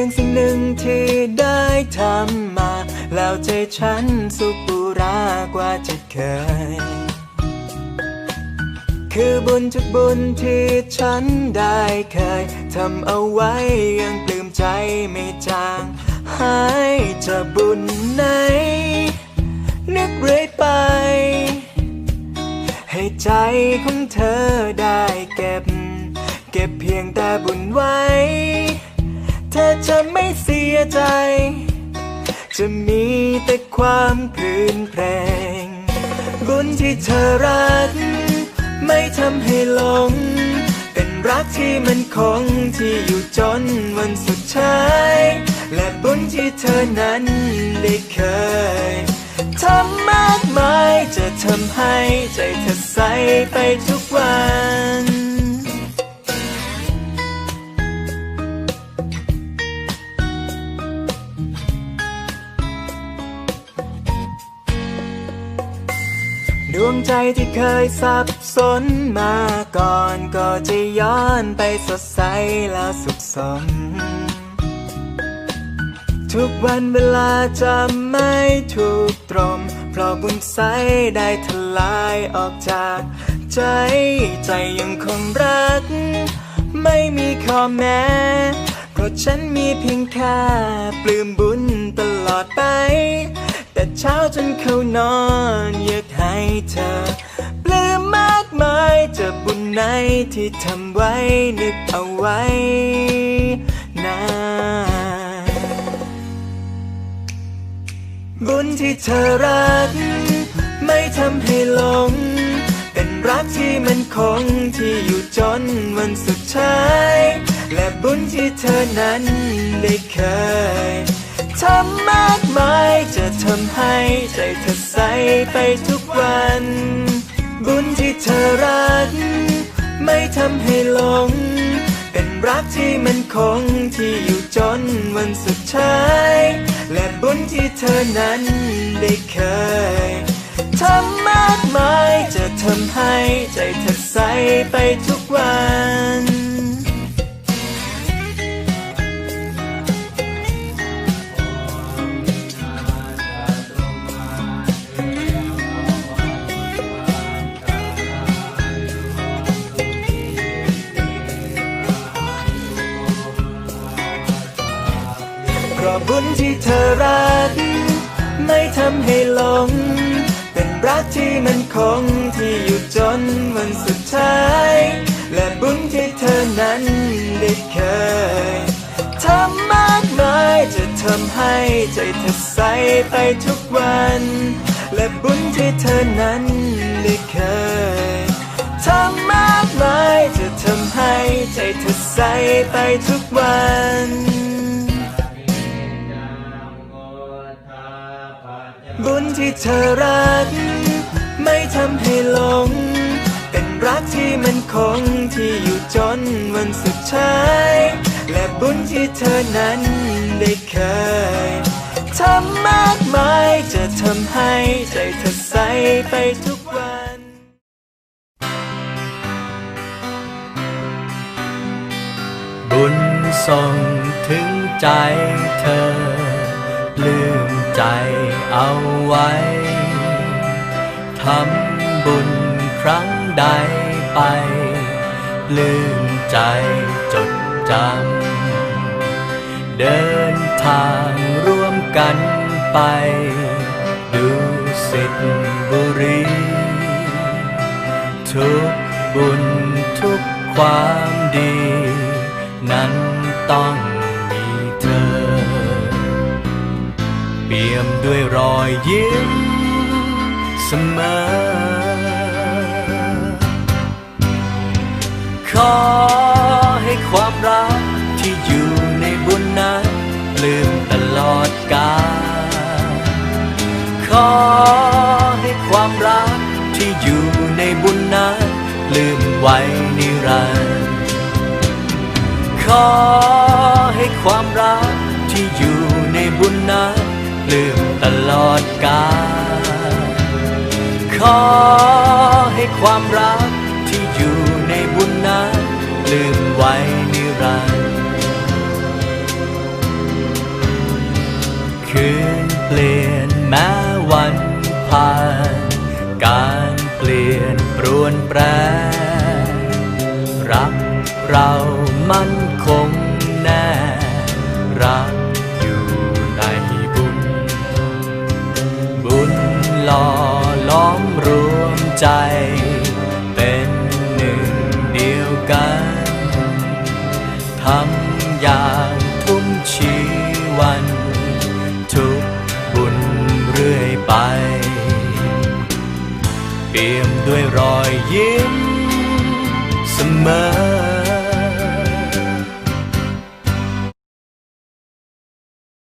พียงสิ่งหนึ่งที่ได้ทำมา แล้วใจฉันสุขบุรากว่าจะเคย คือบุญทุกบุญที่ฉันได้เคยทำเอาไว้ยังปลื้มใจไม่จางหายจะบุญไหน นึกเรื่อยไป ให้ใจของเธอได้เก็บ เก็บเพียงแต่บุญไว้ จะไม่เสียใจ จะมีแต่ความผืนเพงบุญที่เธอรัก ไม่ทำให้หลง เป็นรักที่มันคงที่อยู่จนวันสุดท้าย และบุญที่เธอนั้นได้เคยทำมากมายจะทำให้ใจเธอใสไปทุกวัน วงใจที่เคยสับสนมาก่อนก็จะย้อนไปสดใสแล้วสุขสม ทุกวันเวลาจะไม่ถูกตรงเพราะบุญใสได้ทลายออกจากใจ ใจยังคงรัก ไม่มีข้อแม้ เพราะฉันมีเพียงแค่ปลื้มบุญตลอดไป แต่เช้าจนเข้านอนอยากให้เธอปลื้มมากมายจะบุญไหนที่ทำไว้นึกเอาไว้นะบุญที่เธอรัก ไม่ทำให้หลง เป็นรักที่มันคงที่อยู่จนวันสุดท้าย และบุญที่เธอนั้นได้เคย ทำมากมายจะทำให้ใจเธอใสไปทุกวัน บุญที่เธอรัก ไม่ทำให้หลง เป็นรักที่มันคงที่อยู่จนวันสุดท้าย และบุญที่เธอนั้นได้เคยทำมากมายจะทำให้ใจเธอใสไปทุกวัน เพราะบุญที่เธอรัก ไม่ทำให้หลง เป็นรักที่มันคงที่อยู่จนวันสุดท้าย และบุญที่เธอนั้นได้เคยทำมากมายจะทำให้ใจเธอใสไปทุกวัน และบุญที่เธอนั้นได้เคยทำมากมายจะทำให้ใจเธอใสไปทุกวัน บุญที่เธอรัก ไม่ทำให้หลง เป็นรักที่มันคงที่อยู่จนวันสุดท้าย และบุญที่เธอนั้นได้เคยทำมากมายจะทำให้ใจเธอใสไปทุกวันบุญส่งถึงใจเธอลืม ใจเอาไว้ ทำบุญครั้งใดไปลืมใจจดจำ เดินทางร่วมกันไป ดูสิทบุรี ทุกบุญทุกความดี นั้นต้อง ยมด้วยรอยยิ้มเสมอ ขอให้ความรักที่อยู่ในบุญนั้นลืมตลอดกาลขอให้ความรักที่อยู่ในบุญนั้นลืมไว้นิรันดร์ขอให้ความรักที่อยู่ในบุญนั้น ลืมตลอดกาลขอให้ความรักที่อยู่ในบุญนั้นลืมไว้นิรันดร์คืนเปลี่ยนแม้วันผ่าน การเปลี่ยนปรวนแปร รักเรามันคงแน่รัก ใจ เป็นหนึ่งเดียวกัน ทำอย่างทุ่มชีวัน ทุกบุญเรื่อยไป เปี่ยมด้วยรอยยิ้มเสมอ